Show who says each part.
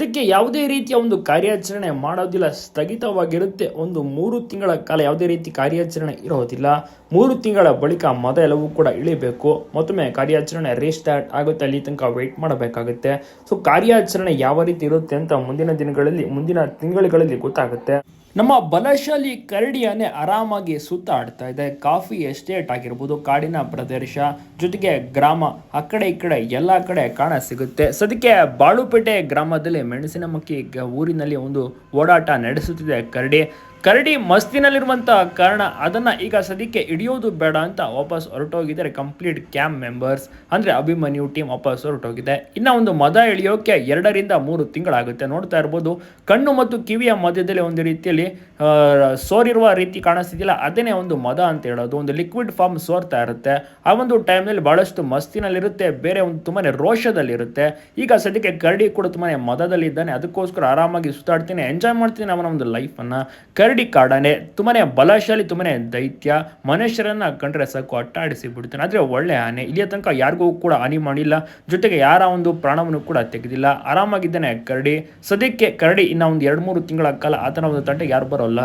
Speaker 1: ಸದ್ಯಕ್ಕೆ ಯಾವುದೇ ರೀತಿಯ ಒಂದು ಕಾರ್ಯಾಚರಣೆ ಮಾಡೋದಿಲ್ಲ, ಸ್ಥಗಿತವಾಗಿರುತ್ತೆ. ಒಂದು ಮೂರು ತಿಂಗಳ ಕಾಲ ಯಾವುದೇ ರೀತಿ ಕಾರ್ಯಾಚರಣೆ ಇರೋದಿಲ್ಲ. ಮೂರು ತಿಂಗಳ ಬಳಿಕ ಮದ ಎಲ್ಲವೂ ಕೂಡ ಇಳಿಬೇಕು. ಮತ್ತೊಮ್ಮೆ ಕಾರ್ಯಾಚರಣೆ ರೀಸ್ಟಾರ್ಟ್ ಆಗುತ್ತೆ. ಅಲ್ಲಿ ತನಕ ವೆಯ್ಟ್ ಮಾಡಬೇಕಾಗುತ್ತೆ. ಸೊ ಕಾರ್ಯಾಚರಣೆ ಯಾವ ರೀತಿ ಇರುತ್ತೆ ಅಂತ ಮುಂದಿನ ದಿನಗಳಲ್ಲಿ, ಮುಂದಿನ ತಿಂಗಳುಗಳಲ್ಲಿ ಗೊತ್ತಾಗುತ್ತೆ. ನಮ್ಮ ಬಲಶಾಲಿ ಕರಡಿಯನ್ನೇ ಆರಾಮಾಗಿ ಸುತ್ತಾಡ್ತಾ ಇದೆ. ಕಾಫಿ ಎಸ್ಟೇಟ್ ಆಗಿರ್ಬೋದು, ಕಾಡಿನ ಪ್ರದೇಶ, ಜೊತೆಗೆ ಗ್ರಾಮ, ಆ ಕಡೆ ಈ ಕಡೆ ಎಲ್ಲ ಕಡೆ ಕಾಣ ಸಿಗುತ್ತೆ. ಸದ್ಯಕ್ಕೆ ಬಾಳುಪೇಟೆ ಗ್ರಾಮದಲ್ಲಿ ಮೆಣಸಿನ ಮಕ್ಕಿ ಊರಿನಲ್ಲಿ ಒಂದು ಓಡಾಟ ನಡೆಸುತ್ತಿದೆ ಕರಡಿ. ಕರಡಿ ಮಸ್ತಿನಲ್ಲಿರುವಂಥ ಕಾರಣ, ಅದನ್ನು ಈಗ ಸದ್ಯಕ್ಕೆ ಹಿಡಿಯೋದು ಬೇಡ ಅಂತ ವಾಪಸ್ ಹೊರಟೋಗಿದ್ದಾರೆ ಕಂಪ್ಲೀಟ್ ಕ್ಯಾಂಪ್ ಮೆಂಬರ್ಸ್ ಅಂದರೆ ಅಭಿಮನ್ಯು ಟೀಮ್ ವಾಪಸ್ ಹೊರಟೋಗಿದೆ. ಇನ್ನು ಒಂದು ಮದ ಎಳೆಯೋಕೆ ಎರಡರಿಂದ ಮೂರು ತಿಂಗಳಾಗುತ್ತೆ. ನೋಡ್ತಾ ಇರ್ಬೋದು, ಕಣ್ಣು ಮತ್ತು ಕಿವಿಯ ಮಧ್ಯದಲ್ಲಿ ಒಂದು ರೀತಿಯಲ್ಲಿ ಸೋರಿರುವ ರೀತಿ ಕಾಣಿಸ್ತಿದೆಯಲ್ಲ ಅದೇನೇ ಒಂದು ಮದ ಅಂತ ಹೇಳೋದು. ಒಂದು ಲಿಕ್ವಿಡ್ ಫಾರ್ಮ್ ಸೋರ್ತಾ ಇರುತ್ತೆ. ಆ ಒಂದು ಟೈಮ್ನಲ್ಲಿ ಭಾಳಷ್ಟು ಮಸ್ತಿನಲ್ಲಿರುತ್ತೆ. ಬೇರೆ ಒಂದು ತುಂಬಾ ರೋಷದಲ್ಲಿರುತ್ತೆ. ಈಗ ಸದ್ಯಕ್ಕೆ ಕರಡಿ ಕೂಡ ತುಂಬಾ ಮದದಲ್ಲಿದ್ದಾನೆ. ಅದಕ್ಕೋಸ್ಕರ ಆರಾಮಾಗಿ ಸುತ್ತಾಡ್ತೀನಿ. ಎಂಜಾಯ್ ಮಾಡ್ತೀನಿ ಅವನ ಒಂದು ಲೈಫನ್ನು ಕರಡಿ ಕಾಡಾನೆ ತುಂಬಾ ಬಲಶಾಲಿ ತುಂಬಾ ದೈತ್ಯ, ಮನುಷ್ಯರನ್ನ ಕಂಡ್ರೆ ಸಾಕು, ಅಟ್ಟಾಡಿಸಿ ಬಿಡ್ತಾನೆ. ಆದರೆ ಒಳ್ಳೆ ಆನೆ, ಇಲ್ಲಿಯ ತನಕ ಯಾರಿಗೂ ಕೂಡ ಹಾನಿ ಮಾಡಿಲ್ಲ. ಜೊತೆಗೆ ಯಾರ ಒಂದು ಪ್ರಾಣವನ್ನು ಕೂಡ ತೆಗೆದಿಲ್ಲ. ಆರಾಮಾಗಿದ್ದಾನೆ ಕರಡಿ. ಸದ್ಯಕ್ಕೆ ಕರಡಿ ಇನ್ನ ಒಂದು ಎರಡು ಮೂರು ತಿಂಗಳ ಕಾಲ ಆತನ ಒಂದು ತಂಟೆಗೆ ಯಾರು ಬರೋಲ್ಲ.